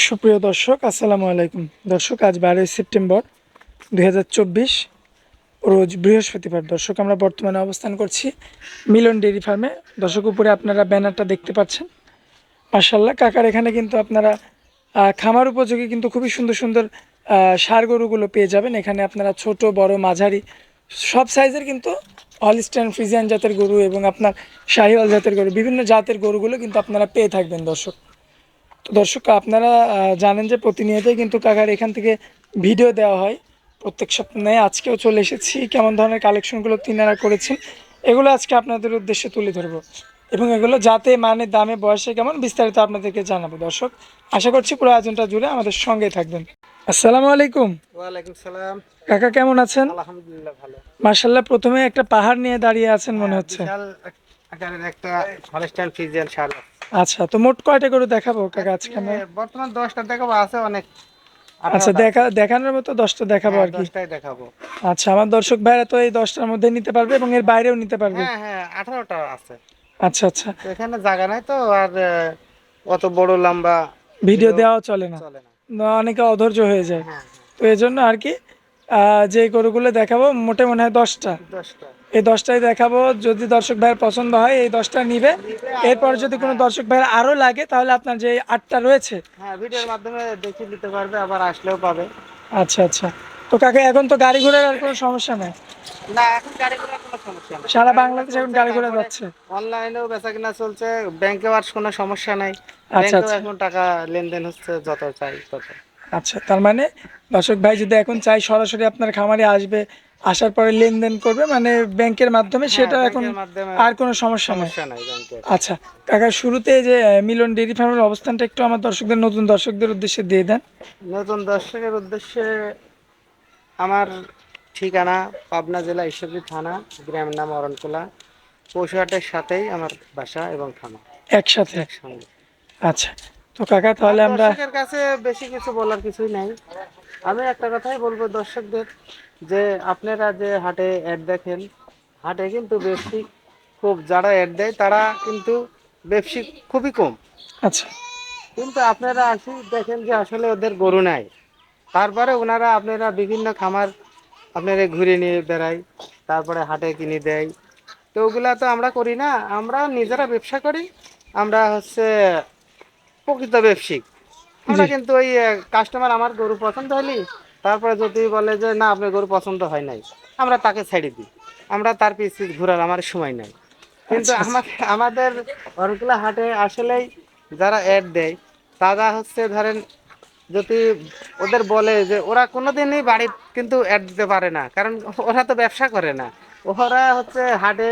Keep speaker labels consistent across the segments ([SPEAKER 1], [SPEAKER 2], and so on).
[SPEAKER 1] সুপ্রিয় দর্শক, আসসালামু আলাইকুম। দর্শক, আজ বারোই সেপ্টেম্বর দু হাজার চব্বিশ, রোজ বৃহস্পতিবার। দর্শক, আমরা বর্তমানে অবস্থান করছি মিলন ডেয়ারি ফার্মে। দর্শক, উপরে আপনারা ব্যানারটা দেখতে পাচ্ছেন। মার্শাল্লাহ কাকার এখানে কিন্তু আপনারা খামার উপযোগী কিন্তু খুবই সুন্দর সুন্দর সার গরুগুলো পেয়ে যাবেন। এখানে আপনারা ছোট, বড়, মাঝারি, সব সাইজের কিন্তু হলিস্টান ফ্রিজিয়ান জাতের গরু এবং আপনার শাহিওয়াল জাতের গরু, বিভিন্ন জাতের গরুগুলো কিন্তু আপনারা পেয়ে থাকবেন দর্শক। তো দর্শক আপনারা জানেন যে প্রতিনিয়তই কিন্তু কাকার এখান থেকে ভিডিও দেওয়া হয়। প্রত্যেক সপ্তাহে আজকেও চলে এসেছি। কেমন ধরনের কালেকশনগুলো তিনারা করেছেন এগুলো আজকে আপনাদের উদ্দেশ্যে তুলে ধরবো। এবং এগুলো যাতে মানে দামে বয়সে কেমন বিস্তারিত আপনাদেরকে জানাব। দর্শক আশা করছি পুরো আয়োজনটা জুড়ে আমাদের সঙ্গে থাকবেন। আসসালামু আলাইকুম।
[SPEAKER 2] ওয়ালাইকুম সালাম।
[SPEAKER 1] কাকা কেমন আছেন?
[SPEAKER 2] আলহামদুলিল্লাহ ভালো।
[SPEAKER 1] মার্শাল্লাহ প্রথমে একটা পাহাড় নিয়ে দাঁড়িয়ে আছেন মনে হচ্ছে।
[SPEAKER 2] বিশাল আকারের একটা হলস্টাইন ফিজিয়ান সার
[SPEAKER 1] আচ্ছা তো মোট কয়টা গরু দেখাবো কাকা আজকে আমরা?
[SPEAKER 2] বর্তমান দশটা দেখাবো আছে অনেক।
[SPEAKER 1] আচ্ছা দেখা দেখানোর মতো দশটা দেখাবো আর কি।
[SPEAKER 2] হ্যাঁ, দেখাবো।
[SPEAKER 1] আচ্ছা আমার দর্শক ভাইরা তো এই দশটার মধ্যে নিতে পারবে এবং এর বাইরেও নিতে পারবে।
[SPEAKER 2] হ্যাঁ হ্যাঁ আঠারোটা আছে।
[SPEAKER 1] আচ্ছা আচ্ছা।
[SPEAKER 2] এখানে জায়গা নাই তো আর অত বড় লম্বা
[SPEAKER 1] ভিডিও দেওয়া চলে না।
[SPEAKER 2] চলে না।
[SPEAKER 1] অনেকে অধৈর্য হয়ে যায়।
[SPEAKER 2] হ্যাঁ
[SPEAKER 1] তো এই জন্য আর কি যে গরুগুলো দেখাবো মোটে মনে হয় দশটা।
[SPEAKER 2] দশটা।
[SPEAKER 1] এই দশটাই দেখাবো। যদি দর্শক ভাইয়ের পছন্দ হয় এই দশটা নিবে। এরপর যদি কোনো দর্শক ভাইয়ের আরও লাগে তাহলে আপনার যে আটটা রয়েছে।
[SPEAKER 2] হ্যাঁ ভিডিওর মাধ্যমে দেখে নিতে পারবে আবার আসলেও পাবে।
[SPEAKER 1] আচ্ছা আচ্ছা। তো কাকে এখন তো গাড়ি ঘোড়ার আর কোনো সমস্যা নেই?
[SPEAKER 2] না এখন গাড়ি ঘোড়ার কোনো সমস্যা নেই।
[SPEAKER 1] সারা বাংলাদেশে এখন গাড়ি ঘোড়া যাচ্ছে।
[SPEAKER 2] অনলাইনেও বেচা কিনা চলছে ব্যাংকেও আর কোনো সমস্যা নাই।
[SPEAKER 1] আচ্ছা, আচ্ছা।
[SPEAKER 2] এখন টাকা লেনদেন হচ্ছে যত চাই তত।
[SPEAKER 1] আচ্ছা তার মানে দর্শক ভাই যদি এখন চাই সরাসরি আপনার খামারে আসবে আসার পরে লেনদেন করবে মানে ব্যাংকের মাধ্যমে সেটা
[SPEAKER 2] হ্যাঁ,
[SPEAKER 1] এখন
[SPEAKER 2] মাধ্যমে
[SPEAKER 1] আর কোনো সমস্যা নেই।
[SPEAKER 2] সমস্যা নাই ব্যাংকে
[SPEAKER 1] আচ্ছা কাকা শুরুতে যে মিলন ডেয়ারি ফার্মের অবস্থানটা একটু আমার দর্শকদের নতুন দর্শকদের উদ্দেশ্যে দিয়ে দেন।
[SPEAKER 2] নতুন দর্শকের উদ্দেশ্যে আমার ঠিকানা পাবনা জেলা ঈশ্বরদী থানা গ্রামের নাম অরণকোলা। পশুহাটের সাথেই আমার বাসা এবং থানা।
[SPEAKER 1] একসাথে? আচ্ছা তো কাকা তাহলে আমরা
[SPEAKER 2] কাছে বেশি কিছু বলার কিছুই নাই। আমি একটা কথাই বলব দর্শকদের যে আপনারা যে হাটে অ্যাড দেখেন হাটে কিন্তু ব্যবসি খুব যারা অ্যাড দেয় তারা কিন্তু ব্যবসি খুবই কম।
[SPEAKER 1] আচ্ছা।
[SPEAKER 2] কিন্তু আপনারা আসি দেখেন যে আসলে ওদের গরু নাই। তারপরে ওনারা আপনারা বিভিন্ন খামার আপনারা ঘুরে নিয়ে বেড়ায় তারপরে হাটে কিনে দেয়। তো ওগুলা তো আমরা করি না আমরা নিজেরা ব্যবসা করি আমরা হচ্ছে প্রকৃত ব্যবসায়িক আমরা কিন্তু ওই কাস্টমার আমার গরু পছন্দ হলি তারপরে যদি বলে যে না আপনার গরু পছন্দ হয় নাই আমরা তাকে ছেড়ে দিই। আমরা তার পিছিয়ে ঘোরার আমার সময় নাই। কিন্তু আমাদের আমাদের অরকুলা হাটে আসলেই যারা অ্যাড দেয় তারা হচ্ছে ধরেন যদি ওদের বলে যে ওরা কোনোদিনই বাড়ি কিন্তু অ্যাড দিতে পারে না কারণ ওরা তো ব্যবসা করে না। ওরা হচ্ছে হাটে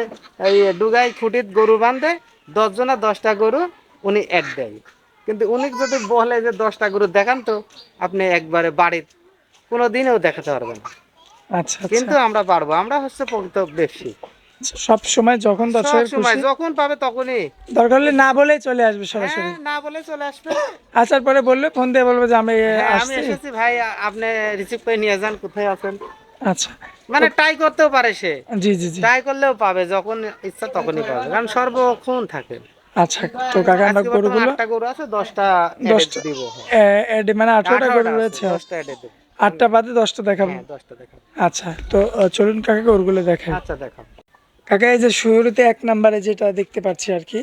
[SPEAKER 2] এই ডুগাই খুঁটিত গরু বাঁধে দশজনা দশটা গরু উনি অ্যাড দেয়। কিন্তু উনি যদি বলে যে দশটা গরু দেখান তো আপনি একবারে বাড়ির কোনো দিনেও দেখাতে পারবেন না।
[SPEAKER 1] আচ্ছা
[SPEAKER 2] কিন্তু
[SPEAKER 1] আচ্ছা
[SPEAKER 2] আমরা পারব আমরা হচ্ছে প্রকৃত ব্যবসী
[SPEAKER 1] সব সময় যখন
[SPEAKER 2] সব
[SPEAKER 1] দর্শকের
[SPEAKER 2] সময় যখন পাবে তখনই।
[SPEAKER 1] দরকার হলে না বলেই চলে আসবে সরাসরি।
[SPEAKER 2] হ্যাঁ, না বলে চলে আসবে।
[SPEAKER 1] আসার পরে বললে ফোন দিয়ে বলবে যে আমি
[SPEAKER 2] হ্যাঁ, আমি এসেছি ভাই আপনি রিসিভ করে নিয়ে যান কোথায় আছেন?
[SPEAKER 1] আচ্ছা।
[SPEAKER 2] মানে ট্রাই করতেও পারে সে।
[SPEAKER 1] জি জি জি।
[SPEAKER 2] ট্রাই করলেও পাবে যখন ইচ্ছা তখনই পাবে কারণ সর্বক্ষণ থাকে।
[SPEAKER 1] আচ্ছা তো কাকা আমরা
[SPEAKER 2] আজকে বর্তমানে
[SPEAKER 1] গরুগুলো
[SPEAKER 2] আটটা গরু আছে দশটা
[SPEAKER 1] দশটা
[SPEAKER 2] দিব।
[SPEAKER 1] এ- এ- মানে আঠারোটা গরু রয়েছে
[SPEAKER 2] আছে, দশটা edit দেব।
[SPEAKER 1] আটটা বাদে দশটা দেখাবো।
[SPEAKER 2] হ্যাঁ দশটা দেখাবো।
[SPEAKER 1] আচ্ছা তো চলুন কাকা গরুগুলো দেখাই।
[SPEAKER 2] আচ্ছা দেখাবো
[SPEAKER 1] কাকা এই যে শুরুতে এক নম্বরে যেটা দেখতে পাচ্ছি আর কি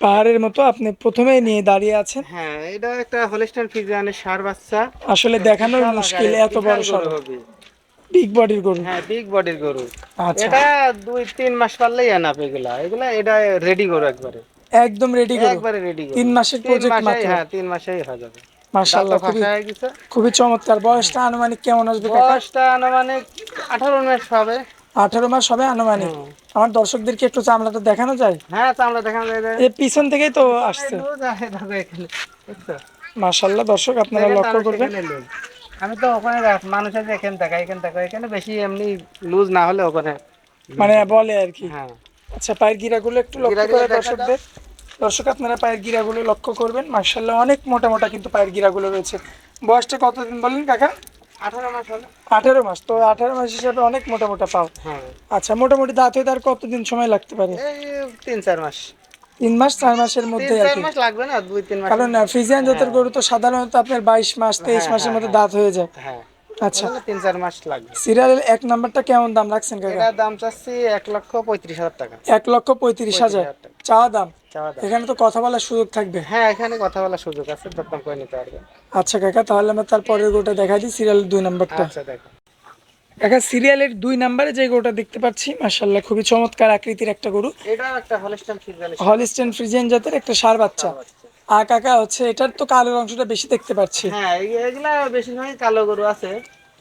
[SPEAKER 1] পাহাড়ের মতো আপনি প্রথমেই নিয়ে দাঁড়িয়ে আছেন।
[SPEAKER 2] হ্যাঁ এটা একটা হলিস্টান ফিজিয়ানের সার বাচ্চা।
[SPEAKER 1] আসলে দেখানোর মুশকিল এত বড়
[SPEAKER 2] হবে।
[SPEAKER 1] বিগ বডির গরু।
[SPEAKER 2] হ্যাঁ বিগ বডির গরু।
[SPEAKER 1] আচ্ছা।
[SPEAKER 2] এটা দুই তিন মাস পারলেই আনাপ এগুলা। এগুলা এটা রেডি গরু একবারে।
[SPEAKER 1] একদম রেডি গরু
[SPEAKER 2] একবারে রেডি গরু
[SPEAKER 1] তিন মাসের প্রজেক্ট মাত্র।
[SPEAKER 2] হ্যাঁ তিন মাসেই হয়ে যাবে।
[SPEAKER 1] মাশাআল্লাহ খুবই খুবই চমৎকার। বয়সটা আনুমানিক কেমন আসবে কাকা?
[SPEAKER 2] বয়সটা আনুমানিক আঠারো মাস হবে।
[SPEAKER 1] আঠারো মাস হবে আনুমানিক। আমার দর্শকদেরকে একটু চামড়াটা দেখানো যায়?
[SPEAKER 2] হ্যাঁ চামড়া দেখানো যায়।
[SPEAKER 1] এই পিছন থেকেই তো আসছে? মাশাআল্লাহ দর্শক আপনারা লক্ষ্য করবেন।
[SPEAKER 2] আমি তো ওখানে রাখ- মানুষ আছে এখানে দেখা এখানে দেখা এখানে বেশি এমনি লুজ না হলে ওখানে
[SPEAKER 1] মানে বলে আর কি।
[SPEAKER 2] হ্যাঁ।
[SPEAKER 1] আচ্ছা পায়ের গিরাগুলো একটু লক্ষ্য করে দর্শকদের। দর্শক আপনারা পায়ের গিরাগুলো লক্ষ্য করবেন। মার্শাল্লাহ অনেক মোটা মোটা কিন্তু পায়ের গিরাগুলো রয়েছে। বয়সটা কতদিন বললেন কাকা?
[SPEAKER 2] আঠারো মাস
[SPEAKER 1] আঠারো মাস। তো আঠারো মাস হিসাবে অনেক মোটা মোটা পাও।
[SPEAKER 2] হ্যাঁ।
[SPEAKER 1] আচ্ছা মোটামুটি দাঁত হইতে আর কতদিন সময় লাগতে পারে?
[SPEAKER 2] তিন চার মাস।
[SPEAKER 1] তিন মাস চার মাসের মধ্যে আর
[SPEAKER 2] মাস লাগবে না? দুই তিন মাস।
[SPEAKER 1] কারণ ফ্রিজিয়ান জাতের গরু তো সাধারণত আপনার বাইশ মাস তেইশ
[SPEAKER 2] হ্যাঁ,
[SPEAKER 1] মাসের
[SPEAKER 2] হ্যাঁ,
[SPEAKER 1] মধ্যে দাঁত হয়ে যায়।
[SPEAKER 2] হ্যাঁ।
[SPEAKER 1] আচ্ছা।
[SPEAKER 2] তিন চার মাস লাগবে।
[SPEAKER 1] সিরিয়ালের এক নাম্বারটা কেমন দাম রাখছেন কাকা?
[SPEAKER 2] দাম চাচ্ছি এক লক্ষ পঁয়ত্রিশ হাজার টাকা।
[SPEAKER 1] এক লক্ষ পঁয়ত্রিশ হাজার। চাওয়া দাম? এখানে তো কথা বলার সুযোগ থাকবে।
[SPEAKER 2] হ্যাঁ এখানে কথা বলার সুযোগ আছে দরদাম করে নিতে পারবে।
[SPEAKER 1] আচ্ছা কাকা তাহলে আমরা গোটা দিই সিরিয়ালের দুই নাম্বারটা।
[SPEAKER 2] আচ্ছা দেখো।
[SPEAKER 1] সিরিয়ালের দুই নাম্বারে যে গরুটা দেখতে পাচ্ছি মার্শাল্লাহ খুবই চমৎকার আকৃতির একটা গরু।
[SPEAKER 2] এটাও একটা
[SPEAKER 1] হলিস্টেন ফ্রিজিয়ান জাতের একটা সার বাচ্চা। আর কাকা হচ্ছে এটার তো কালোর অংশটা বেশি দেখতে পাচ্ছি।
[SPEAKER 2] হ্যাঁ এগুলা বেশিরভাগই কালো গরু আছে।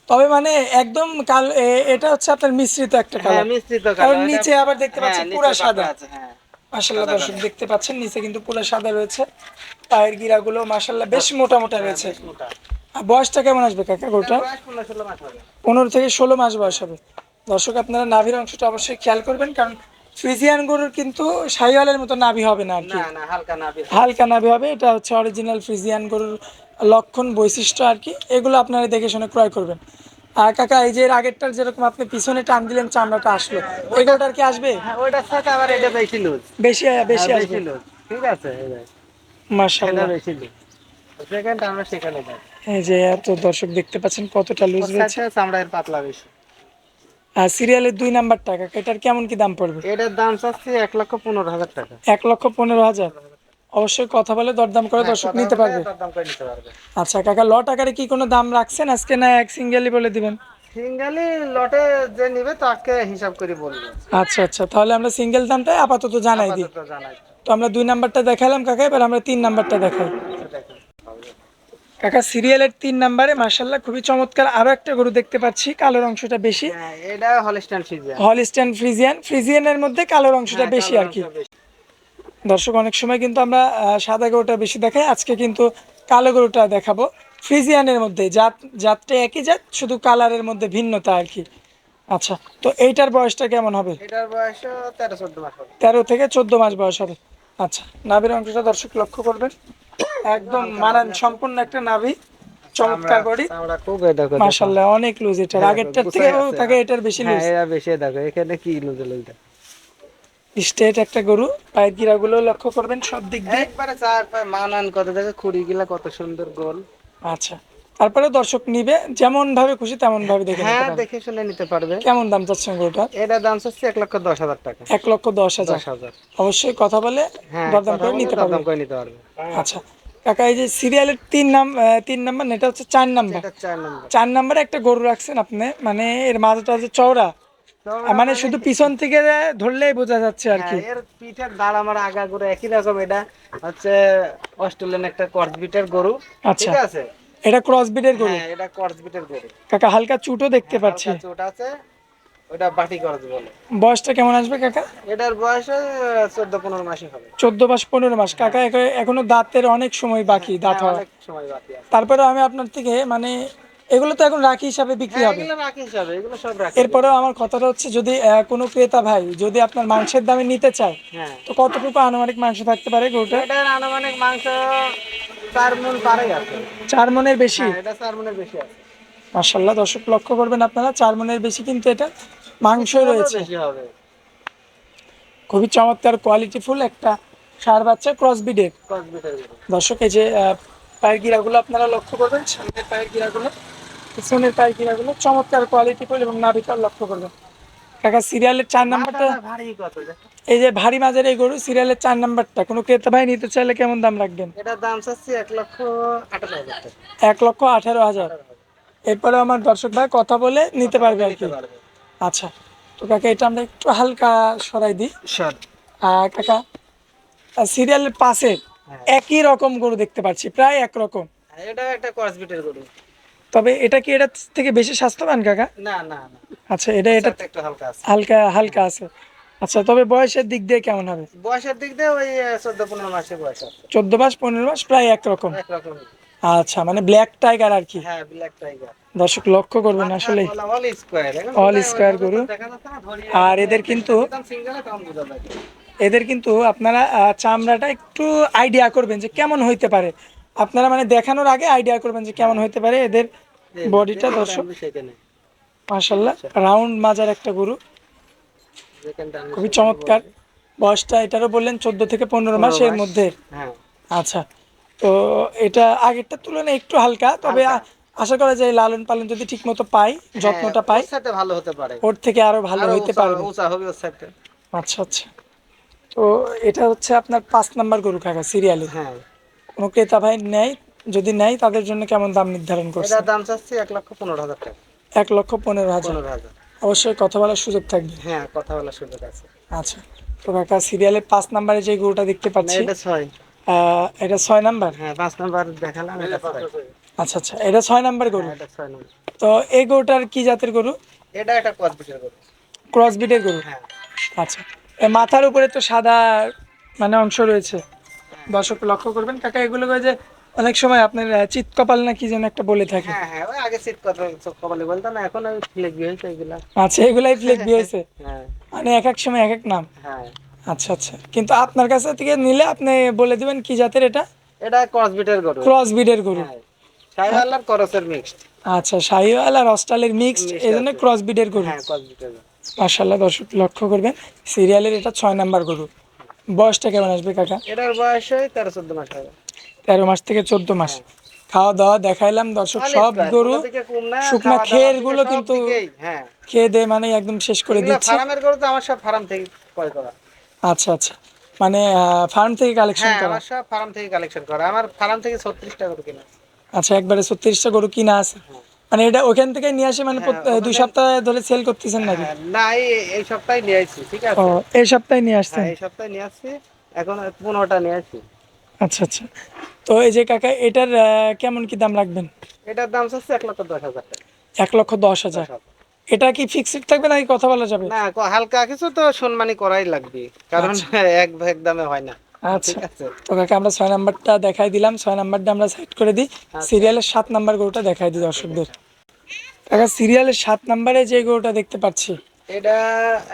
[SPEAKER 1] তবে মানে একদম কালো এটা হচ্ছে আপনার মিশ্রিত একটা
[SPEAKER 2] হ্যাঁ
[SPEAKER 1] কালার।
[SPEAKER 2] মিশ্রিত
[SPEAKER 1] কারণ
[SPEAKER 2] কালো
[SPEAKER 1] নিচে আবার দেখতে পাচ্ছি
[SPEAKER 2] হ্যাঁ,
[SPEAKER 1] পুরো সাদা।
[SPEAKER 2] আছে, হ্যাঁ।
[SPEAKER 1] মাশাল্লাহ দর্শক দেখতে পাচ্ছেন নিচে কিন্তু পুরো সাদা রয়েছে। পায়ের গিরাগুলো মাশাল্লাহ বেশ মোটা মোটা রয়েছে। আর বয়সটা কেমন আসবে কাকা গরুটা।
[SPEAKER 2] পনেরো
[SPEAKER 1] থেকে ষোলো মাস বয়স হবে। দর্শক আপনারা নাভির অংশটা অবশ্যই খেয়াল করবেন কারণ ফ্রিজিয়ান গরুর কিন্তু সাইওয়ালের মতো নাভি হবে না আর কি।
[SPEAKER 2] হালকা
[SPEAKER 1] নাভি হবে। এটা হচ্ছে অরিজিনাল ফ্রিজিয়ান গরুর লক্ষণ বৈশিষ্ট্য আর কি। এগুলো আপনারা দেখে শুনে ক্রয় করবেন। আর কাকা এই যে এর আগেরটার যেরকম আপনি পিছনে টান দিলেন চামড়াটা আসলো। ওই গরুটার কি আসবে?
[SPEAKER 2] হ্যাঁ ওইটার সাথে আবার এটা বেশি লুজ
[SPEAKER 1] বেশি বেশি
[SPEAKER 2] হ্যাঁ,
[SPEAKER 1] আসবে।
[SPEAKER 2] ঠিক আছে
[SPEAKER 1] মাশাআল্লাহ।
[SPEAKER 2] বেশি লুজ সেখানটা আমরা সেখানে যাই।
[SPEAKER 1] এই যে এত দর্শক দেখতে পাচ্ছেন কতটা লুজ
[SPEAKER 2] সাথে চামড়ার পাতলা বেশি।
[SPEAKER 1] সিরিয়ালের দুই নাম্বার টাকা এটার কেমন কি দাম পড়বে?
[SPEAKER 2] এটার দাম চাচ্ছি এক লক্ষ পনেরো হাজার টাকা।
[SPEAKER 1] এক লক্ষ পনেরো হাজার? অবশ্যই কথা বলে দরদাম করে দর্শক নিতে পারবে। আচ্ছা কাকা লট আকারে কি কোনো দাম রাখছেন? আজকে না এক সিঙ্গেলই বলে দিবেন?
[SPEAKER 2] সিঙ্গালি লটে যে নিবে তাকে হিসাব করে বলব।
[SPEAKER 1] আচ্ছা আচ্ছা তাহলে আমরা সিঙ্গেল দামটাই আপাতত জানাই দিই। তো আমরা দুই নাম্বারটা দেখালাম কাকা এবার আমরা তিন নাম্বারটা দেখাই।
[SPEAKER 2] আচ্ছা।
[SPEAKER 1] কাকা সিরিয়ালের তিন নাম্বারে মার্শাল্লাহ খুবই চমৎকার আরও একটা গরু দেখতে পাচ্ছি কালোর অংশটা বেশি।
[SPEAKER 2] হ্যাঁ এটা
[SPEAKER 1] হলিস্টান ফ্রিজিয়ান ফ্রিজিয়ানের মধ্যে কালোর অংশটা বেশি আর কি। দর্শক অনেক সময় কিন্তু আমরা সাদা গরুটা বেশি দেখাই আজকে কিন্তু কালো গরুটা দেখাবো। ফ্রিজিয়ানের মধ্যে জাত জাতটা একই জাত শুধু কালারের মধ্যে ভিন্নতা আর কি। আচ্ছা তো এইটার বয়সটা কেমন হবে?
[SPEAKER 2] এটার বয়স তেরো চোদ্দ মাস হবে।
[SPEAKER 1] তেরো থেকে চোদ্দ মাস বয়স হবে। আচ্ছা নাভির অংশটা দর্শক লক্ষ্য করবেন। একদম মানান সম্পূর্ণ একটা নাভি চমৎকার বডি অনেক লুজ এটার আগেরটার থেকে এটার বেশি
[SPEAKER 2] হ্যাঁ
[SPEAKER 1] লুজ
[SPEAKER 2] এরা বেশি দেখো এখানে কি লুজে লুজে
[SPEAKER 1] স্টেট একটা গরু পায়ের গিরাগুলো লক্ষ্য করবেন সব দিক দিয়ে।
[SPEAKER 2] একবারে চার পায়ে মানান কত দেখো কত সুন্দর গোল।
[SPEAKER 1] আচ্ছা তারপরে দর্শক নিবে যেমন ভাবে খুশি তেমন ভাবে দেখে
[SPEAKER 2] হ্যাঁ দেখে শুনে নিতে পারবে।
[SPEAKER 1] কেমন দাম চাচ্ছেন গরুটা
[SPEAKER 2] এটা দাম চাচ্ছি এক লক্ষ দশ হাজার টাকা।
[SPEAKER 1] এক লক্ষ দশ হাজার। অবশ্যই কথা বলে
[SPEAKER 2] হ্যাঁ
[SPEAKER 1] দরদাম করে নিতে পারবে। আচ্ছা কাকা এই যে সিরিয়ালের তিন নাম তিন নাম্বার না এটা হচ্ছে চার নাম্বার।
[SPEAKER 2] চার নাম্বারে।
[SPEAKER 1] একটা গরু রাখছেন আপনি মানে এর মাথাটা হচ্ছে চওড়া। মানে শুধু পিছন থেকে ধরলেই বোঝা যাচ্ছে আর কি।
[SPEAKER 2] হ্যাঁ, এর পিঠের দাঁড় আমার আগা গরু একই রকম এটা হচ্ছে অস্ট্রেলিয়ান একটা কর্স গরু
[SPEAKER 1] আচ্ছা।
[SPEAKER 2] ঠিক আছে?
[SPEAKER 1] এটা ক্রসবিটের গরু?
[SPEAKER 2] হ্যাঁ এটা কর্স বিটের গরু।
[SPEAKER 1] কাকা হালকা চুটও দেখতে পাচ্ছি।
[SPEAKER 2] হালকা চোট আছে। ওটা বাটি করজ বলে
[SPEAKER 1] বয়সটা কেমন আসবে কাকা?
[SPEAKER 2] এটার বয়স চোদ্দ পনেরো মাসই হবে।
[SPEAKER 1] চোদ্দ মাস পনেরো মাস। কাকা এখনও দাঁতের অনেক সময় বাকি দাঁত
[SPEAKER 2] হ্যাঁ, সময় বাকি
[SPEAKER 1] তারপরে আমি আপনার থেকে মানে এগুলো তো এখন রাখি হিসাবে বিক্রি
[SPEAKER 2] হ্যাঁ,
[SPEAKER 1] হবে। এরপরেও আমার কথাটা হচ্ছে যদি কোনো ক্রেতা ভাই যদি আপনার মাংসের দামে নিতে চায়
[SPEAKER 2] হ্যাঁ।
[SPEAKER 1] তো কতটুকু আনুমানিক মাংস থাকতে পারে গরুটা
[SPEAKER 2] আনুমানিক মাংস চার মন পারে আছে
[SPEAKER 1] চার মনের বেশি?
[SPEAKER 2] হ্যাঁ, এটা চার মনের বেশি আছে।
[SPEAKER 1] দর্শক লক্ষ্য করবেন আপনারা চার মনের বেশি কিন্তু এটা। মাংস রয়েছে। খুবই চমৎকার কোয়ালিটিফুল একটা সার বাচ্চা ক্রস বিডের
[SPEAKER 2] কস বিটের গরু।
[SPEAKER 1] দর্শক এই যে পায়ের গিরাগুলো আপনারা লক্ষ্য করবেন সামনের পায়ের গিরাগুলো পিছনের পায়ের গিরাগুলো চমৎকার কোয়ালিটিফুল এবং নাভিটাও লক্ষ্য করবেন। কাকা সিরিয়ালের চার নাম্বারটা এই যে ভারী মাঝের এই গরু সিরিয়ালের চার নাম্বারটা কোনো ক্রেতা ভাই নিতে চাইলে কেমন দাম রাখবেন?
[SPEAKER 2] এটার দাম চাচ্ছি এক লক্ষ আঠারো হাজার
[SPEAKER 1] এক লক্ষ আঠারো হাজার। এরপরে আমার দর্শক ভাই কথা বলে নিতে পারবে আর কি। আচ্ছা তো কাকা এটা আমরা একটু হালকা সরাই দিই। আর কাকা সিরিয়ালের পাশে
[SPEAKER 2] হ্যাঁ।
[SPEAKER 1] একই রকম গরু দেখতে পাচ্ছি প্রায় একরকম
[SPEAKER 2] এটা একটা বিটের গরু।
[SPEAKER 1] তবে এটা কি এটা থেকে বেশি স্বাস্থ্যবান কাকা?
[SPEAKER 2] না না না।
[SPEAKER 1] আচ্ছা এটা এটা
[SPEAKER 2] একটু হালকা আছে।
[SPEAKER 1] হালকা হালকা আছে। আচ্ছা তবে বয়সের দিক দিয়ে কেমন হবে?
[SPEAKER 2] বয়সের দিক দিয়ে ওই চোদ্দ পনেরো মাসের বয়স আছে।
[SPEAKER 1] চোদ্দ মাস পনেরো মাস প্রায় একরকম
[SPEAKER 2] একরকম
[SPEAKER 1] আচ্ছা মানে ব্ল্যাক টাইগার আর কি?
[SPEAKER 2] হ্যাঁ ব্ল্যাক টাইগার
[SPEAKER 1] দর্শক লক্ষ্য করবেন আসলে
[SPEAKER 2] অল স্কোয়ার
[SPEAKER 1] গরু। আর এদের কিন্তু এদের কিন্তু আপনারা চামড়াটা একটু আইডিয়া করবেন যে কেমন হইতে পারে। আপনারা মানে দেখানোর আগে আইডিয়া করবেন যে কেমন হইতে পারে এদের বডিটা দর্শক।
[SPEAKER 2] সেখানে।
[SPEAKER 1] মাশাল্লাহ রাউন্ড মাজার একটা গরু। খুবই চমৎকার। বয়সটা এটারও বললেন চোদ্দ থেকে পনেরো মাস এর মধ্যে।
[SPEAKER 2] হ্যাঁ।
[SPEAKER 1] আচ্ছা তো এটা আগেরটার তুলনায় একটু হালকা তবে আশা করা যায় লালন পালন যদি ঠিক মতো পাই যত্নটা পাই
[SPEAKER 2] সাথে ভালো হতে পারে।
[SPEAKER 1] ওর থেকে আরও ভালো হইতে পারবে।
[SPEAKER 2] উঁচা হবে ওর সাথে।
[SPEAKER 1] আচ্ছা আচ্ছা। তো এটা হচ্ছে আপনার পাঁচ নাম্বার গরু কাকা সিরিয়ালে।
[SPEAKER 2] হ্যাঁ।
[SPEAKER 1] কোনো ক্রেতা ভাই নেয় যদি নেয় তাদের জন্য কেমন দাম নির্ধারণ করছে
[SPEAKER 2] এটার দাম চাচ্ছি এক লক্ষ পনেরো হাজার টাকা।
[SPEAKER 1] এক লক্ষ পনেরো হাজার। অবশ্যই কথা বলার সুযোগ থাকবে।
[SPEAKER 2] হ্যাঁ কথা বলার সুযোগ আছে।
[SPEAKER 1] আচ্ছা। তো কাকা সিরিয়ালের পাঁচ নাম্বারে যে গরুটা দেখতে পাচ্ছি
[SPEAKER 2] এটা ছয়।
[SPEAKER 1] এটা ছয় নাম্বার?
[SPEAKER 2] হ্যাঁ পাঁচ নাম্বার দেখালাম
[SPEAKER 1] আচ্ছা আচ্ছা এটা ছয় নাম্বার গরু।
[SPEAKER 2] হ্যাঁ,
[SPEAKER 1] তো এই গরুটার কি জাতের গরু?
[SPEAKER 2] এটা একটা কসবিটের গরু।
[SPEAKER 1] ক্রস বিটের গরু?
[SPEAKER 2] হ্যাঁ।
[SPEAKER 1] আচ্ছা মাথার উপরে তো সাদা মানে অংশ রয়েছে। দর্শক লক্ষ্য করবেন কাকা এগুলো যে অনেক সময় আপনার চিত কপাল না কি যেন একটা বলে থাকে।
[SPEAKER 2] হ্যাঁ হ্যাঁ ওই আগে কথা কপালে বলতাম না এখন ফ্লেক হয়েছে এগুলা।
[SPEAKER 1] আচ্ছা এগুলাই ফ্লেক দিয়েছে
[SPEAKER 2] হ্যাঁ।
[SPEAKER 1] মানে এক এক সময় এক এক নাম।
[SPEAKER 2] হ্যাঁ।
[SPEAKER 1] আচ্ছা আচ্ছা। কিন্তু আপনার কাছে থেকে নিলে আপনি বলে দিবেন কি জাতের এটা?
[SPEAKER 2] এটা কসবিটের গরু।
[SPEAKER 1] ক্রস বিডের গরু।
[SPEAKER 2] হ্যাঁ। সাইওয়ালার করসের মিক্সড
[SPEAKER 1] আচ্ছা শাহিওয়াল আর অস্ট্রালের মিক্সড এই জন্য ক্রস বিডের গরু।
[SPEAKER 2] হ্যাঁ কসবিটের গরু।
[SPEAKER 1] মার্শাল্লাহ দর্শক লক্ষ্য করবেন সিরিয়ালের এটা ছয় নাম্বার গরু। বয়সটা কেমন আসবে কাকা?
[SPEAKER 2] এটার বয়স ওই তেরো চোদ্দ মাস হবে।
[SPEAKER 1] তেরো মাস থেকে চোদ্দ মাস। খাওয়া দাওয়া দেখাইলাম দর্শক সব গরু শুকনা
[SPEAKER 2] খেরগুলো
[SPEAKER 1] কিন্তু
[SPEAKER 2] হ্যাঁ।
[SPEAKER 1] খেয়ে দিয়ে মানে একদম শেষ করে দিচ্ছে।
[SPEAKER 2] ফার্মের গরু তো আমার সব ফার্ম থেকে ক্রয় করা।
[SPEAKER 1] আচ্ছা আচ্ছা। মানে ফার্ম থেকে কালেকশন
[SPEAKER 2] হ্যাঁ
[SPEAKER 1] করা?
[SPEAKER 2] আমার সব ফার্ম থেকে কালেকশন করা। আমার ফার্ম থেকে ছত্রিশটা গরু কিনা
[SPEAKER 1] আচ্ছা একবারে ছত্রিশটা গরু কিনা আছে? মানে এটা ওখান থেকে নিয়ে আসে মানে দুই সপ্তাহ ধরে সেল করতেছেন নাকি?
[SPEAKER 2] হ্যাঁ, না এই- এই সপ্তাহে নিয়ে আসছি ঠিক আছে?
[SPEAKER 1] ও এই সপ্তাহে নিয়ে আসছেন?
[SPEAKER 2] হ্যাঁ এই সপ্তাহে নিয়ে আসছি। এখন পনেরোটা নিয়ে আসছি।
[SPEAKER 1] আচ্ছা আচ্ছা। তো এই যে কাকা এটার কেমন কি দাম রাখবেন?
[SPEAKER 2] এটার দাম হচ্ছে এক লক্ষ দশ হাজার টাকা।
[SPEAKER 1] এক লক্ষ দশ হাজার। এটা কি ফিক্সড থাকবে নাকি কথা বলা যাবে?
[SPEAKER 2] না হালকা কিছু তো সম্মানী করাই লাগবে কারণ এক ভাগ দামে হয় না।
[SPEAKER 1] আচ্ছা। তো কাকা আমরা ছয় নাম্বারটা দেখাই দিলাম ছয় নাম্বারটা আমরা সাইড করে দিই। সিরিয়ালের সাত নাম্বার গরুটা দেখাই দিই দর্শকদের। কাকা সিরিয়ালের সাত নাম্বারে যে গরুটা দেখতে পাচ্ছি।
[SPEAKER 2] এটা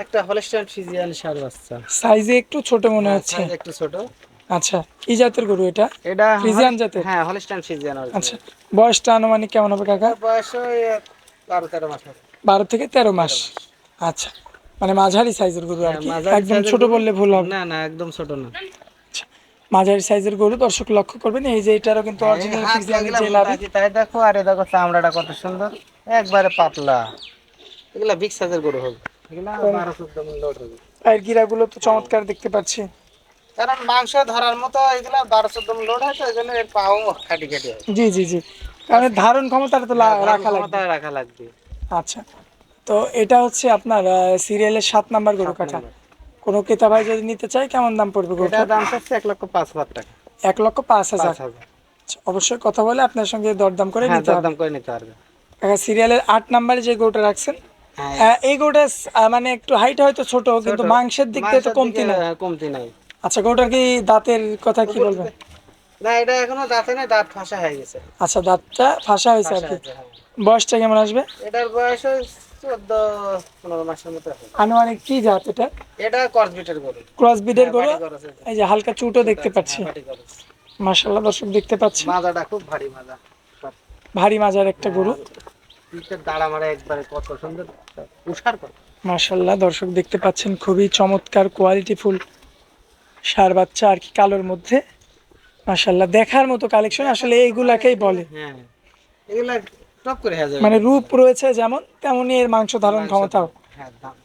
[SPEAKER 2] একটা হলস্টাইন ফিজিয়ান সার বাচ্চা।
[SPEAKER 1] সাইজে একটু ছোট মনে হচ্ছে।
[SPEAKER 2] একটু ছোট।
[SPEAKER 1] আচ্ছা কি জাতের গরু এটা?
[SPEAKER 2] এটা
[SPEAKER 1] ফ্রিজিয়ান জাতের?
[SPEAKER 2] হ্যাঁ হলস্টাইন
[SPEAKER 1] আচ্ছা বয়সটা আনুমানিক কেমন হবে কাকা?
[SPEAKER 2] বয়স ওই বারো তেরো মাস হবে।
[SPEAKER 1] বারো থেকে তেরো মাস। আচ্ছা। মানে মাঝারি সাইজের গরু আর কি?
[SPEAKER 2] মাঝারি
[SPEAKER 1] একদম ছোট বললে ভুল হবে।
[SPEAKER 2] না না একদম ছোট না।
[SPEAKER 1] আচ্ছা, মাঝারি সাইজের গরু দর্শক লক্ষ্য করবেন এই যে এটারও কিন্তু অরিজিনাল ফিজিয়ানের
[SPEAKER 2] লাগলে
[SPEAKER 1] যে লাভি।
[SPEAKER 2] তাই দেখো আর এ দেখো চামড়াটা কত সুন্দর। একবারে পাতলা। এগুলা বিগ সাইজের গরু হবে। এগুলা বারো চোদ্দ মন লোড হবে।
[SPEAKER 1] পায়ের গিরাগুলো তো চমৎকার দেখতে পাচ্ছি।
[SPEAKER 2] কারণ মাংস ধরার মতো এগুলা বারো চোদ্দ মন লোড হয় তো এই জন্য এর পাও খাটি খাটি হয়
[SPEAKER 1] জি জি জি। কারণ ধারণ ক্ষমতাটা তো রাখা লাগবে।
[SPEAKER 2] রাখা লাগবে।
[SPEAKER 1] আচ্ছা। তো এটা হচ্ছে আপনার সিরিয়ালের সাত নাম্বার গরু কাকা কোনো ক্রেতা ভাই যদি নিতে চায় কেমন দাম পড়বে গরুটা?
[SPEAKER 2] এটার দাম হচ্ছে এক লক্ষ পাঁচ হাজার টাকা।
[SPEAKER 1] এক লক্ষ পাঁচ হাজার। অবশ্যই কথা বলে আপনার সঙ্গে দরদাম করে
[SPEAKER 2] হ্যাঁ
[SPEAKER 1] নিতে হবে।
[SPEAKER 2] দাম করে নিতে পারবে
[SPEAKER 1] সিরিয়ালের আট নাম্বারে যে গরুটা রাখছেন
[SPEAKER 2] হ্যাঁ।
[SPEAKER 1] এই গরুটা মানে একটু হাইট হয়তো ছোট কিন্তু মাংসের দিক দিয়ে তো কমতি না
[SPEAKER 2] হ্যাঁ, কমতি নাই।
[SPEAKER 1] আচ্ছা গরুটার কি দাঁতের কথা কি বলবেন?
[SPEAKER 2] না এটা এখনও দাঁতে নাই দাঁত ফাঁসা হয়ে গেছে।
[SPEAKER 1] আচ্ছা দাঁতটা ফাঁসা হয়েছে আর কি। বয়সটা কেমন আসবে?
[SPEAKER 2] এটার বয়স চোদ্দ পনেরো মাসের মতো
[SPEAKER 1] আনুমানিক কি জাত এটা?
[SPEAKER 2] গরু।
[SPEAKER 1] ক্রস গরু?
[SPEAKER 2] আছে।
[SPEAKER 1] এই যে হালকা চুটও দেখতে পাচ্ছি। মাশাল্লাহ দর্শক দেখতে পাচ্ছি।
[SPEAKER 2] মাজাটা খুব ভারী মাজা
[SPEAKER 1] ভারী মাজার একটা গরু।
[SPEAKER 2] পিঠের দাঁড়া মারা একবারে কত সুন্দর উষার
[SPEAKER 1] মাশাল্লাহ দর্শক দেখতে পাচ্ছেন খুবই চমৎকার কোয়ালিটি ফুল। সার বাচ্চা আর কি কালোর মধ্যে। মাশাল্লাহ দেখার মতো কালেকশন আসলে এইগুলাকেই বলে।
[SPEAKER 2] হ্যাঁ এগুলা টপ করে হয়ে যাবে।
[SPEAKER 1] মানে রূপ রয়েছে যেমন তেমনই এর মাংস ধারণ ক্ষমতাও।
[SPEAKER 2] হ্যাঁ দাম।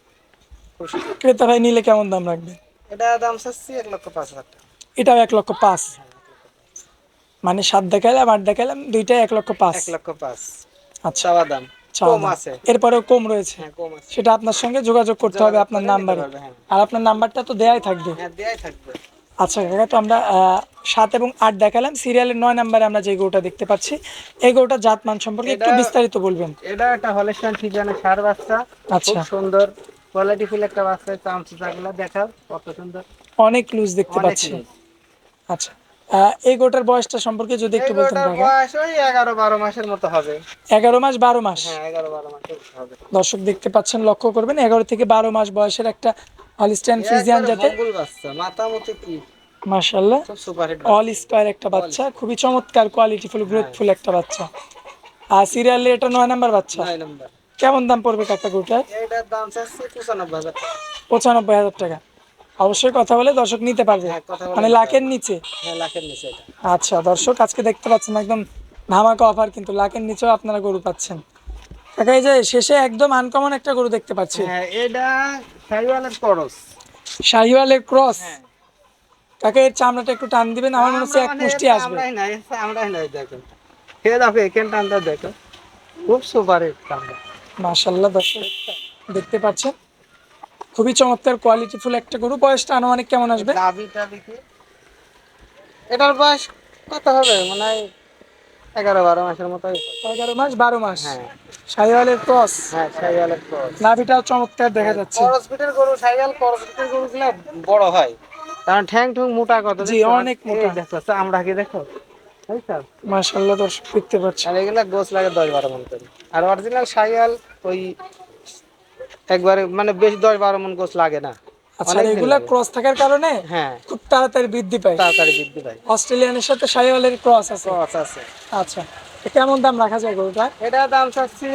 [SPEAKER 1] ক্রেতা ভাই নিলে কেমন দাম রাখবে?
[SPEAKER 2] এটা দাম চাচ্ছি এক লক্ষ পাঁচ হাজার টাকা।
[SPEAKER 1] এটাও এক লক্ষ পাঁচ। মানে সাত দেখাইলাম আট দেখাইলাম দুইটাই এক লক্ষ পাঁচ।
[SPEAKER 2] এক লক্ষ পাঁচ।
[SPEAKER 1] আচ্ছা।
[SPEAKER 2] চাওয়া দাম। কম আছে।
[SPEAKER 1] এরপরেও কম রয়েছে।
[SPEAKER 2] হ্যাঁ
[SPEAKER 1] সেটা আপনার সঙ্গে যোগাযোগ করতে হবে আপনার নাম্বারে।
[SPEAKER 2] হ্যাঁ।
[SPEAKER 1] আর আপনার নাম্বারটা তো দেয়াই থাকবে।
[SPEAKER 2] হ্যাঁ দেয়াই থাকবে।
[SPEAKER 1] আচ্ছা কাকা তো আমরা সাত এবং আট দেখালাম। সিরিয়ালের নয় নাম্বারে আমরা যে গরুটা দেখতে পাচ্ছি এই গরুটার জাতমান সম্পর্কে একটু বিস্তারিত বলবেন।
[SPEAKER 2] এটা একটা হলেস্টান ফিজানের সার বাচ্চা।
[SPEAKER 1] আচ্ছা।
[SPEAKER 2] খুব সুন্দর কোয়ালিটি ফুল একটা বাচ্চা চামচুচাগুলো দেখাও কত সুন্দর।
[SPEAKER 1] অনেক লুজ দেখতে পাচ্ছি। আচ্ছা এই গোটার বয়সটা সম্পর্কে যদি একটু বলতেন
[SPEAKER 2] বয়স ওই এগারো বারো মাসের মতো হবে।
[SPEAKER 1] এগারো মাস বারো মাস?
[SPEAKER 2] হ্যাঁ এগারো বারো মাসের হবে।
[SPEAKER 1] দর্শক দেখতে পাচ্ছেন লক্ষ্য করবেন এগারো থেকে বারো মাস বয়সের একটা হলিস্টাইন ফ্রিজিয়ান জাতে অল স্কোয়ার একটা বাচ্চা খুবই চমৎকার কোয়ালিটি ফুল গ্রোথফুল একটা বাচ্চা। আর সিরিয়ালে এটা নয় নাম্বার বাচ্চা? কেমন দাম পড়বে কাকা গরুটার?
[SPEAKER 2] পঁচানব্বই হাজার টাকা।
[SPEAKER 1] অবশ্যই কথা বলে দর্শক নিতে পারবে।
[SPEAKER 2] হ্যাঁ,
[SPEAKER 1] মানে লাখের নিচে।
[SPEAKER 2] হ্যাঁ নিচে
[SPEAKER 1] আচ্ছা দর্শক আজকে দেখতে পাচ্ছেন একদম ধামাকা অফার কিন্তু লাখের নিচেও আপনারা গরু পাচ্ছেন। কাকা এই যে শেষে একদম আনকমন একটা গরু দেখতে পাচ্ছি।
[SPEAKER 2] হ্যাঁ এটা সাইওয়ালের করস।
[SPEAKER 1] শাহিওয়ালের ক্রস?
[SPEAKER 2] হ্যাঁ।
[SPEAKER 1] কাকা এর চামড়াটা একটু টান দিবেন? আমার মনে হচ্ছে এক মুষ্টি আসবে।
[SPEAKER 2] আমরাই নাই আমরাই নাই দেখো। দেখো এখান টানটা দেখো। খুব টানটা
[SPEAKER 1] মাশাল্লাহ দর্শক দেখতে পাচ্ছেন? খুবই চমৎকার কোয়ালিটিফুল একটা গরু। বয়সটা আনুমানিক কেমন আসবে?
[SPEAKER 2] দাবি টাবি কি? এটার বয়স কত হবে? মানে এগারো বারো মাসের মতো
[SPEAKER 1] এগারো মাস বারো মাস?
[SPEAKER 2] হ্যাঁ।
[SPEAKER 1] ক্রস?
[SPEAKER 2] হ্যাঁ সাইওয়ালের করস।
[SPEAKER 1] নাভিটাও চমৎকার দেখা যাচ্ছে।
[SPEAKER 2] গরু সাইওয়াল গরুগুলো বড় হয়। কারণ ঠ্যাং ঠুং মোটা কত
[SPEAKER 1] জি, অনেক মোটা।
[SPEAKER 2] দেখো আমরা কি দেখো? বুঝছ
[SPEAKER 1] মাশাল্লাহ দর্শক দেখতে পাচ্ছি।
[SPEAKER 2] আর এগুলা গোছ লাগে দশ বারো মন করে। আর অরিজিনাল সাইয়াল ওই একবারে মানে বেশ দশ বারো মন গোছ লাগে না।
[SPEAKER 1] আচ্ছা এগুলা ক্রস থাকার কারণে
[SPEAKER 2] হ্যাঁ।
[SPEAKER 1] খুব তাড়াতাড়ি বৃদ্ধি পায়।
[SPEAKER 2] তাড়াতাড়ি বৃদ্ধি পায়।
[SPEAKER 1] অস্ট্রেলিয়ানের সাথে শাহিওয়ালের ক্রস আছে।
[SPEAKER 2] ক্রস আছে।
[SPEAKER 1] আচ্ছা কেমন দাম রাখা যায় গরুটা
[SPEAKER 2] এটা দাম চাচ্ছি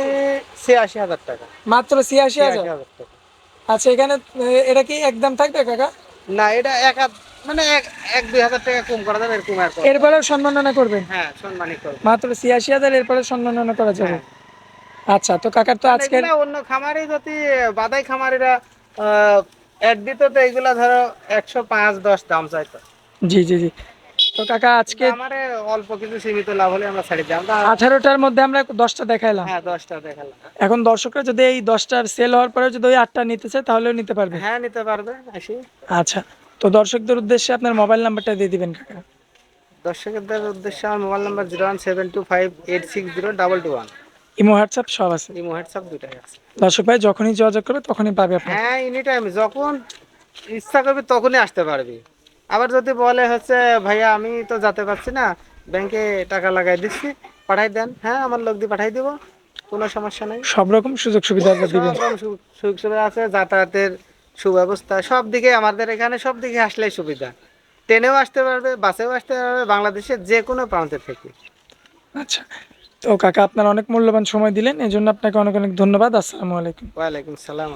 [SPEAKER 2] ছিয়াশি হাজার টাকা।
[SPEAKER 1] মাত্র ছিয়াশি হাজার? আচ্ছা এখানে এটা কি একদম থাকবে কাকা?
[SPEAKER 2] না এটা এক মানে এক এক দুই হাজার টাকা কম করা যাবে এরকম আর
[SPEAKER 1] এরপরেও সম্মাননা করবেন?
[SPEAKER 2] হ্যাঁ সম্মানিত করব।
[SPEAKER 1] মাত্র ছিয়াশি হাজার এরপরে সম্মাননা করা যাবে? আচ্ছা তো কাকার তো আজকের
[SPEAKER 2] এগুলা অন্য খামারে যদি বাদাই খামারিরা অ্যাড দিত তো এগুলা ধরো একশো পাঁচ দশ দাম চাইতো।
[SPEAKER 1] জি জি জি। তো কাকা আজকে
[SPEAKER 2] আমারে অল্প কিছু সীমিত লাভ হলে আমরা ছাড়ি আমরা
[SPEAKER 1] আঠারোটার মধ্যে আমরা দশটা দেখাইলাম।
[SPEAKER 2] হ্যাঁ দশটা দেখালাম।
[SPEAKER 1] এখন দর্শকরা যদি এই দশটার সেল হওয়ার পরে যদি ওই আটটা নিতে চায় তাহলেও নিতে পারবে।
[SPEAKER 2] হ্যাঁ নিতে পারবে আসি।
[SPEAKER 1] আচ্ছা তো দর্শকদের উদ্দেশ্যে আপনার মোবাইল নাম্বারটা দিয়ে দিবেন কাকা।
[SPEAKER 2] দর্শকদের উদ্দেশ্যে আমার mobile number zero one seven two five eight six zero double two one
[SPEAKER 1] imo WhatsApp সব আছে?
[SPEAKER 2] এই হোয়াটসঅ্যাপ দুটাই আছে।
[SPEAKER 1] দর্শক ভাই যখনই যোগাযোগ করবে তখনই পাবে আপনার।
[SPEAKER 2] হ্যাঁ এনি টাইম যখন ইচ্ছা করবি তখনই আসতে পারবি। আবার যদি বলে হচ্ছে ভাইয়া আমি তো যেতে পারছি না ব্যাংকে টাকা লাগাই দিচ্ছি পাঠাই দেন। হ্যাঁ আমার লোক দিয়ে পাঠাই দিব কোনো সমস্যা নেই।
[SPEAKER 1] সব রকম সুযোগ সুবিধা আপনার দিবেন।
[SPEAKER 2] সব রকম সুযোগ সুবিধা আছে যাতায়াতের সুব্যবস্থা সব দিকে আমাদের এখানে সব দিকে আসলেই সুবিধা। ট্রেনেও আসতে পারবে বাসেও আসতে পারবে বাংলাদেশের যে কোনো প্রান্তে থেকে।
[SPEAKER 1] আচ্ছা তো কাকা, আপনার অনেক মূল্যবান সময় দিলেন এই জন্য আপনাকে অনেক অনেক ধন্যবাদ। আসসালামু আলাইকুম।
[SPEAKER 2] ওয়ালাইকুম সালাম